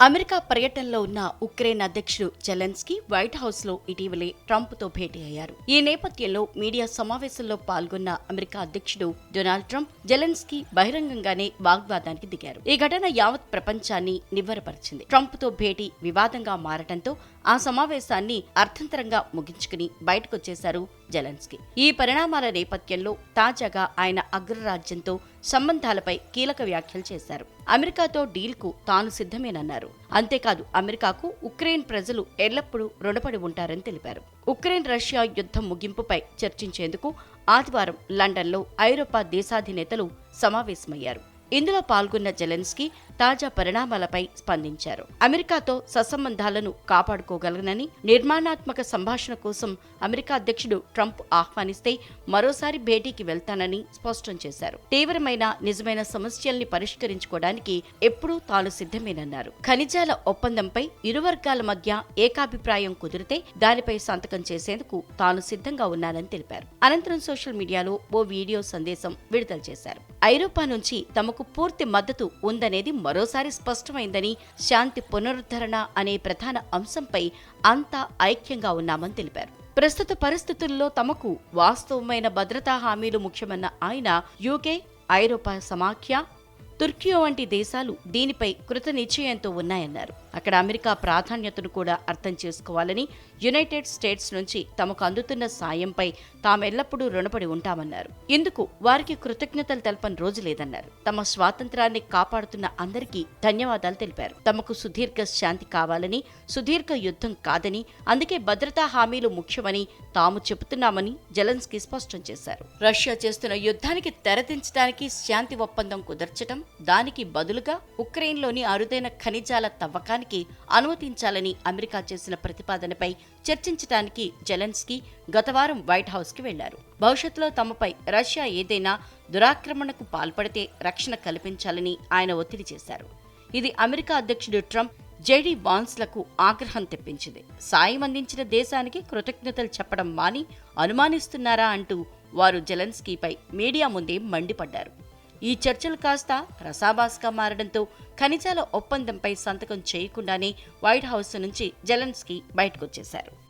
America పర్యటనలో ఉన్న Ukraine అధ్యక్షుడు జెలెన్స్కీ వైట్ హౌస్లో ఇటీవలే ట్రంప్తో భేటీ అయ్యారు. ఈ నేపథ్యంలో మీడియా సమావేశంలో పాల్గొన్న అమెరికా అధ్యక్షుడు డొనాల్డ్ ట్రంప్ జెలెన్స్కీ బహిరంగంగానే వాగ్వాదానికి దిగారు. ఈ ఘటన యావత్ ప్రపంచాన్ని నివ్వరపరిచింది. ట్రంప్తో భేటీ వివాదంగా మారటంతో ఆ సమావేశాన్ని అర్థంతరంగా ముగించుకుని బయటకొచ్చేశారు జెలెన్స్కీ. ఈ పరిణామాల నేపథ్యంలో తాజాగా ఆయన అగ్రరాజ్యంతో సంబంధాలపై కీలక వ్యాఖ్యలు చేశారు. అమెరికాతో డీల్కు తాను సిద్ధమేనన్నారు. అంతేకాదు అమెరికాకు ఉక్రెయిన్ ప్రజలు ఎల్లప్పుడూ రుణపడి ఉంటారని తెలిపారు. ఉక్రెయిన్ రష్యా యుద్ధం ముగింపుపై చర్చించేందుకు ఆదివారం లండన్లో ఐరోపా దేశాధినేతలు సమావేశమయ్యారు. ఇందులో పాల్గొన్న జెలెన్స్కీ తాజా పరిణామాలపై స్పందించారు. అమెరికాతో సత్సంబంధాలను కాపాడుకోగలనని నిర్మాణాత్మక సంభాషణ కోసం అమెరికా అధ్యక్షుడు ట్రంప్ ఆహ్వానిస్తే మరోసారి భేటీకి వెళ్తానని స్పష్టం చేశారు. తీవ్రమైన నిజమైన సమస్యల్ని పరిష్కరించుకోవడానికి ఎప్పుడూ తాను సిద్ధమేనన్నారు. ఖనిజాల ఒప్పందంపై ఇరు వర్గాల మధ్య ఏకాభిప్రాయం కుదిరితే దానిపై సంతకం చేసేందుకు తాను సిద్ధంగా ఉన్నానని తెలిపారు. అనంతరం సోషల్ మీడియాలో ఓ వీడియో సందేశం విడుదల చేశారు. ఐరోపా నుంచి తమకు పూర్తి మద్దతు ఉందనేది మరోసారి స్పష్టమైందని శాంతి పునరుద్ధరణ అనే ప్రధాన అంశంపై అంతా ఐక్యంగా ఉన్నామని తెలిపారు. ప్రస్తుత పరిస్థితుల్లో తమకు వాస్తవమైన భద్రతా హామీలు ముఖ్యమన్న ఆయన యూకే ఐరోపా సమాఖ్య తుర్కియో వంటి దేశాలు దీనిపై కృత నిశ్చయంతో ఉన్నాయన్నారు. అక్కడ అమెరికా ప్రాధాన్యతను కూడా అర్థం చేసుకోవాలని యునైటెడ్ స్టేట్స్ నుంచి తమకు అందుతున్న సాయంపై తామెల్లప్పుడూ రుణపడి ఉంటామన్నారు. ఇందుకు వారికి కృతజ్ఞతలు తెలపని రోజు లేదన్నారు. తమ స్వాతంత్రాన్ని కాపాడుతున్న అందరికీ ధన్యవాదాలు తెలిపారు. తమకు సుదీర్ఘ శాంతి కావాలని సుదీర్ఘ యుద్ధం కాదని అందుకే భద్రతా హామీలు ముఖ్యమని తాము చెబుతున్నామని జెలెన్స్కీ స్పష్టం చేశారు. రష్యా చేస్తున్న యుద్ధానికి తెరదించడానికి శాంతి ఒప్పందం కుదర్చడం దానికి బదులుగా ఉక్రెయిన్లోని అరుదైన ఖనిజాల తవ్వకానికి అనుమతించాలని అమెరికా చేసిన ప్రతిపాదనపై చర్చించడానికి జెలెన్స్కీ గతవారం వైట్ హౌస్కి వెళ్ళారు. భవిష్యత్తులో తమపై రష్యా ఏదైనా దురాక్రమణకు పాల్పడితే రక్షణ కల్పించాలని ఆయన ఒత్తిడి చేశారు. ఇది అమెరికా అధ్యక్షుడు ట్రంప్ జేడీ బాన్స్లకు ఆగ్రహం తెప్పించింది. సాయం అందించిన దేశానికి కృతజ్ఞతలు చెప్పడం మాని అనుమానిస్తున్నారా అంటూ వారు జెలెన్స్కీపై మీడియా ముందే మండిపడ్డారు. ఈ చర్చలు కాస్త రసాబాస్గా మారడంతో ఖనిజాల ఒప్పందంపై సంతకం చేయకుండానే వైట్ హౌస్ నుంచి జెలెన్స్కీ బయటకొచ్చేశారు.